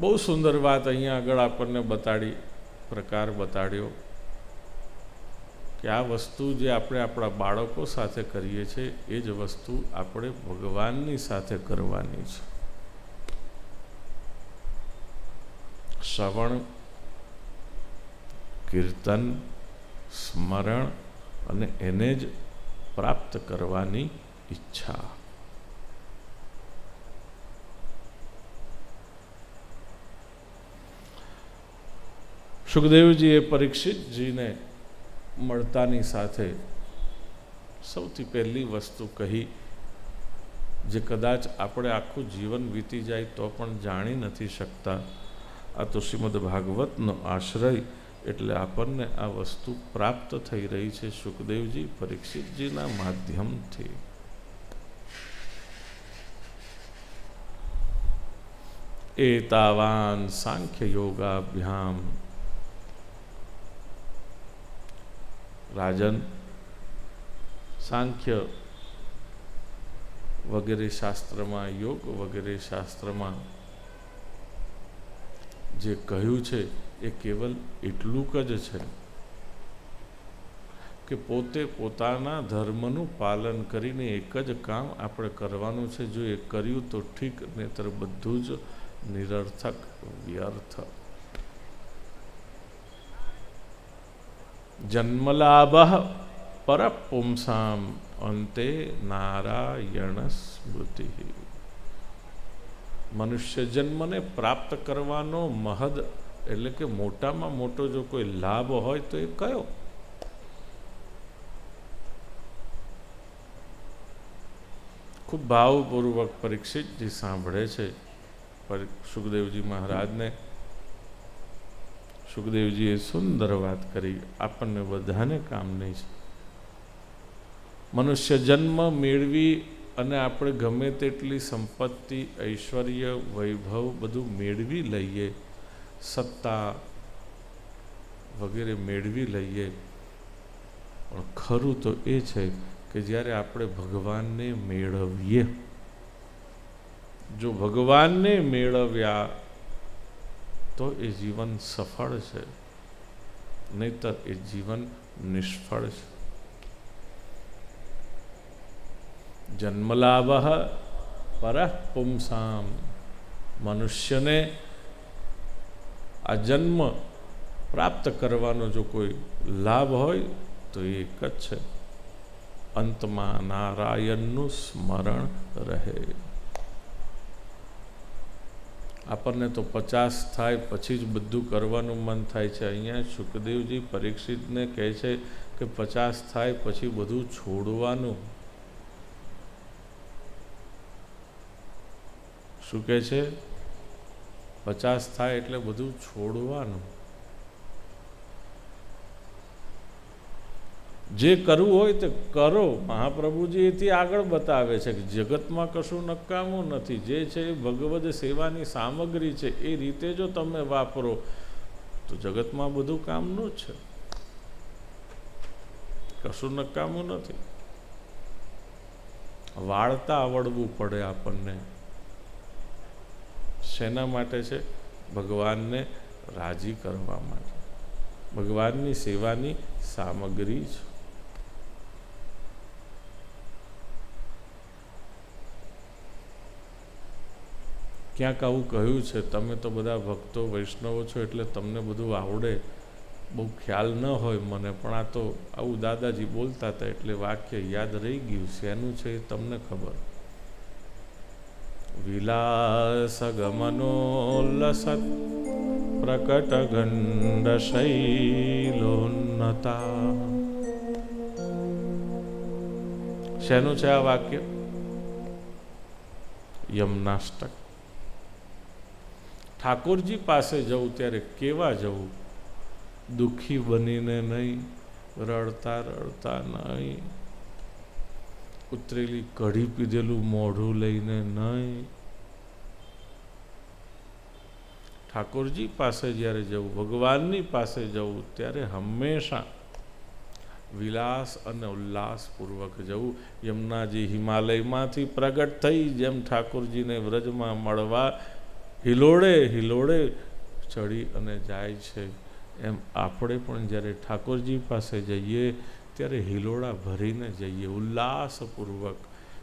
બહુ સુંદર વાત અહીંયા આગળ આપણને બતાડી, પ્રકાર બતાડ્યો કે આ વસ્તુ જે આપણે આપણા બાળકો સાથે કરીએ છીએ, એ જ વસ્તુ આપણે ભગવાનની સાથે કરવાની છે. શ્રવણ, કીર્તન, સ્મરણ અને એને જ પ્રાપ્ત કરવાની ઈચ્છા. સુખદેવજીએ પરીક્ષિતજીને મળતાની સાથે સૌથી પહેલી વસ્તુ કહી, જે કદાચ આપણે આખું જીવન વીતી જાય તો પણ જાણી નથી શકતા, આ તો શ્રીમદ ભાગવતનો આશ્રય એટલે આપણને આ વસ્તુ પ્રાપ્ત થઈ રહી છે સુખદેવજી પરીક્ષિતજીના માધ્યમથી. એતાવાન સાંખ્ય યોગાભ્યામ રાજન, સાંખ્ય વગેરે શાસ્ત્રમાં, યોગ વગેરે શાસ્ત્રમાં જે કહ્યું છે, એ કેવલ એટલું જ છે કે પોતે પોતાના ધર્મનું પાલન કરીને એક જ કામ આપણે કરવાનું છે. જો એ કર્યું તો ઠીક, નહીતર બધું જ નિરર્થક, વ્યર્થ. જન્મલાભ પરપુંસામ અંતે નારાયણ સ્મૃતિ મનુષ્ય જન્મને પ્રાપ્ત કરવાનો મહદ એટલે કે મોટામાં મોટો જો કોઈ લાભ હોય તો એ કયો ખૂબ ભાવપૂર્વક પરીક્ષિતજી સાંભળે છે સુખદેવજી મહારાજને સુખદેવજીએ સુંદર વાત કરી, આપણને બધાને કામની છે. મનુષ્ય જન્મ મેળવી અને આપણે ગમે તેટલી સંપત્તિ, ઐશ્વર્ય, વૈભવ બધું મેળવી લઈએ, સત્તા વગેરે મેળવી લઈએ, પણ ખરું તો એ છે કે જ્યારે આપણે ભગવાનને મેળવીએ, જો ભગવાનને મેળવ્યા તો એ જીવન સફળ છે. નહીતર એ જીવન નિષ્ફળ છે. જન્મલાભ પર પુંસામ મનુષ્યને આ જન્મ પ્રાપ્ત કરવાનો જો કોઈ લાભ હોય, તો એ એક જ છે. અંતમાં નારાયણનું સ્મરણ રહે. આપણને તો પચાસ થાય, પછી જ બધું કરવાનું મન થાય છે. અહીંયા સુખદેવજી પરીક્ષિતને કહે છે કે પચાસ થાય, પછી બધું છોડવાનું. શું કહે છે? પચાસ થાય એટલે બધું છોડવાનું. જે કરવું હોય તે કરો. મહાપ્રભુજી એથી આગળ બતાવે છે કે જગતમાં કશું નકામું નથી. જે છે એ ભગવદ સેવાની સામગ્રી છે. એ રીતે જો તમે વાપરો, તો જગતમાં બધું કામનું જ છે. કશું નકામું નથી. વાળતા આવડવું પડે આપણને. શેના માટે છે? ભગવાનને રાજી કરવા માટે. ભગવાનની સેવાની સામગ્રી છે ક્યાંક આવું કહ્યું છે, તમે તો બધા ભક્તો વૈષ્ણવો છો એટલે તમને બધું આવડે. બહુ ખ્યાલ ન હોય મને, પણ આ તો આવું દાદાજી બોલતા હતા એટલે વાક્ય યાદ રહી ગયું શેનું છે એ તમને ખબર. વિલાસ ગમનોલ્લસત પ્રકટ ગંડ શૈલોન્નતા શેનું છે આ વાક્ય? યમનાષ્ટક. ઠાકોરજી પાસે જવું ત્યારે કેવા જવું? દુઃખી બનીને નહીં, રડતા રડતા નહીં. ઉતરેલી કઢી પીધેલું મોઢું લઈને નહીં. ઠાકોરજી પાસે જ્યારે જવું, ભગવાનની પાસે જવું, ત્યારે હંમેશા વિલાસ અને ઉલ્લાસપૂર્વક જવું. યમુનાજી હિમાલયમાંથી પ્રગટ થઈ, જેમ ઠાકોરજીને વ્રજમાં મળવા હિલોડે હિલોડે ચડી અને જાય છે. એમ આપણે પણ જ્યારે ઠાકોરજી પાસે જઈએ, ત્યારે હિલોડા ભરીને જઈએ ઉલ્લાસપૂર્વક.